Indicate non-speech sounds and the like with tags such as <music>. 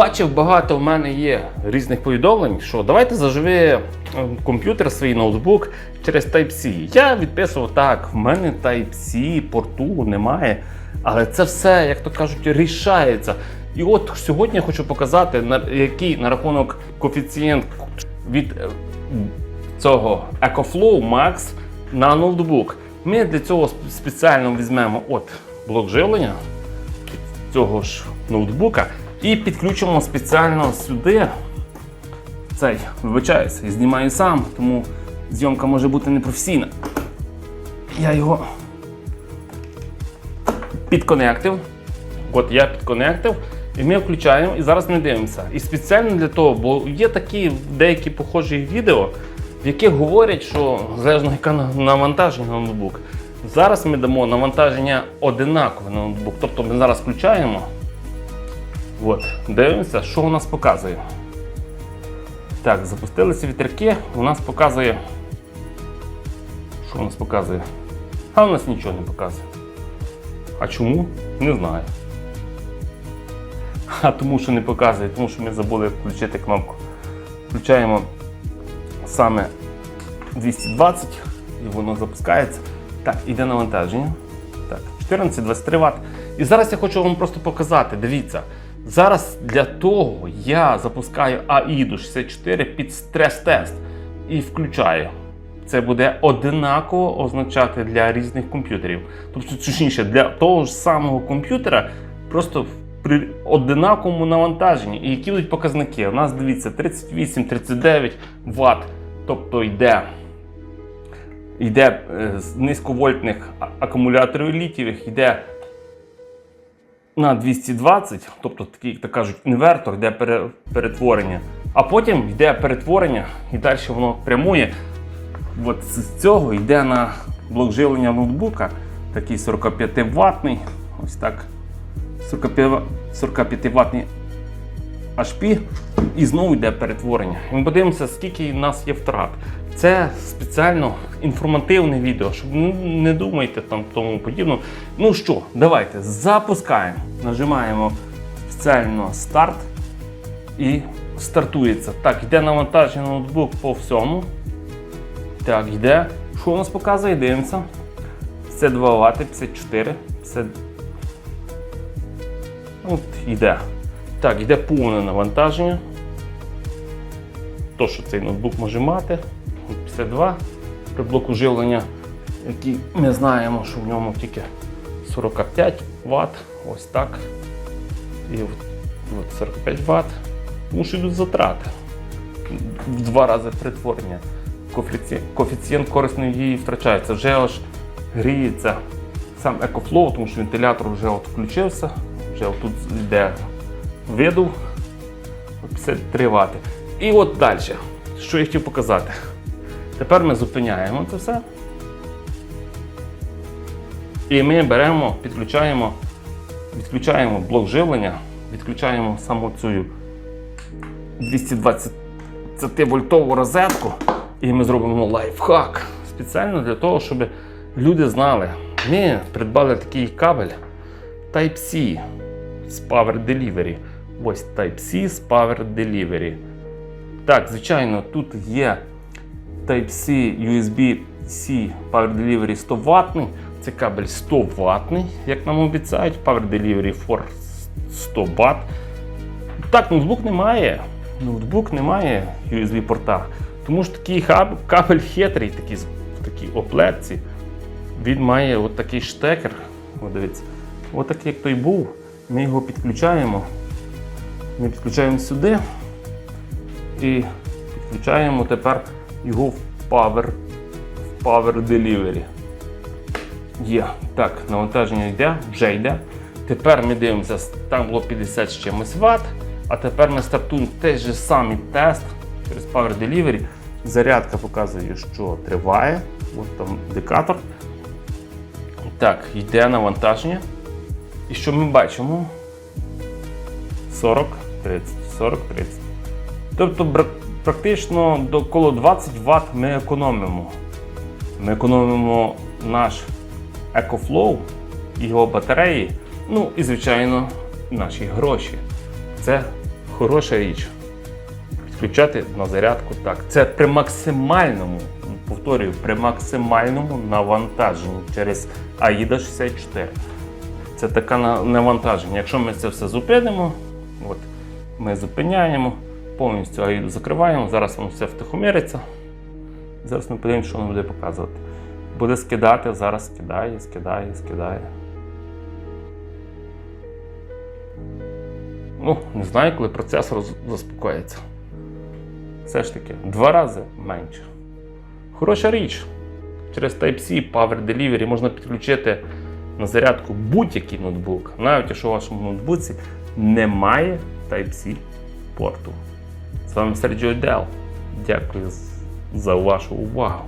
Бачив багато в мене є різних повідомлень, що давайте заживи е, комп'ютер, свій ноутбук через Type-C. Я відписував так, в мене Type-C, порту немає. Але це все, як то кажуть, рішається. І от сьогодні я хочу показати, на який на рахунок коефіцієнт від е, цього EcoFlow Max на ноутбук. Ми для цього спеціально візьмемо от блок живлення цього ж ноутбука і підключимо спеціально сюди цей, вибачаюся, і знімаю сам, тому зйомка може бути непрофесійна. Я його підконектив. От я підконектив, і ми включаємо, і зараз не дивимося. І спеціально для того, бо є такі деякі похожі відео, в яких говорять, що залежно яке навантаження на ноутбук. Зараз ми дамо навантаження одинакове на ноутбук. Тобто ми зараз включаємо. От, дивимося, що у нас показує. Так, запустилися вітряки, у нас показує. Що у нас показує? А у нас нічого не показує. А чому? Не знаю. <laughs> А тому, що не показує, тому що ми забули включити кнопку. Включаємо саме 220 і воно запускається. Так, іде навантаження. Так, 14-23 Вт. І зараз я хочу вам просто показати. Дивіться. Зараз для того я запускаю AIDU 64 під стрес-тест і включаю. Це буде одинаково означати для різних комп'ютерів. Тобто, точніше, для того ж самого комп'ютера, просто при одинаковому навантаженні. І які будуть показники? У нас дивіться 38-39 Вт. Тобто йде йде е, з низьковольтних акумуляторів літієвих, йде на 220, тобто такий, як то кажуть, інвертор, йде перетворення. А потім йде перетворення і далі воно прямує. От з цього йде на блок живлення ноутбука, такий 45 ватний, ось так. 45, 45 ватний HP, і знову йде перетворення. І ми подивимося, скільки в нас є втрат. Це спеціально інформативне відео, щоб не думайте там тому подібно. Ну що, давайте запускаємо. Нажимаємо спеціально старт і стартується. Так, йде навантаження на ноутбук по всьому. Так, йде. Що у нас показує? Дивимося. Це 2 Вт, 54. Це... От йде. Так, йде повне навантаження. То, що цей ноутбук може мати. От 52 при блоку живлення, який ми знаємо, що в ньому тільки 45 Вт. Ось так. І от, от 45 Вт. Тому що йдуть затрати. В два рази перетворення. Коефіцієнт, корисної дії втрачається. Вже аж гріється сам EcoFlow, тому що вентилятор вже от включився, вже тут йде видув 53 Вт. І от далі, що я хотів показати. Тепер ми зупиняємо це все. І ми беремо, підключаємо, відключаємо блок живлення, відключаємо саму цю 220 вольтову розетку, і ми зробимо лайфхак спеціально для того, щоб люди знали. Ми придбали такий кабель Type-C з Power Delivery. Ось Type-C з Power Delivery. Так, звичайно, тут є Type-C USB-C Power Delivery 100 ватний. Це кабель 100 ватний, як нам обіцяють. Power Delivery for 100 Вт. Так, ноутбук не має. Ноутбук не має USB-порта. Тому ж такий хаб- кабель хитрий, такий, в такій оплетці. Він має от такий штекер. О, дивіться. От такий, як той був. Ми його підключаємо. Ми підключаємо сюди і підключаємо тепер його в Power, в Power Delivery. Є. Так, навантаження йде, вже йде. Тепер ми дивимося, там було 50 з чимось Вт, а тепер ми стартуємо той же самий тест через Power Delivery. Зарядка показує, що триває. Ось там індикатор. Так, йде навантаження. І що ми бачимо? 40, 30, 40, 30. Тобто практично до коло 20 Вт ми економимо. Ми економимо наш EcoFlow, його батареї, ну і, звичайно, наші гроші. Це хороша річ. Підключати на зарядку так. Це при максимальному, повторюю, при максимальному навантаженні через AIDA 64. Це таке навантаження. Якщо ми це все зупинимо, от, ми зупиняємо, повністю AIDA закриваємо, зараз воно все втихомириться. Зараз ми подивимося, що воно буде показувати. Буде скидати, зараз скидає, скидає, скидає. Ну, не знаю, коли процесор заспокоїться. Все ж таки, два рази менше. Хороша річ. Через Type-C Power Delivery можна підключити на зарядку будь-який ноутбук, навіть якщо у вашому ноутбуці немає Type-C порту. З вами Серджіо Дел. Дякую за вашу увагу.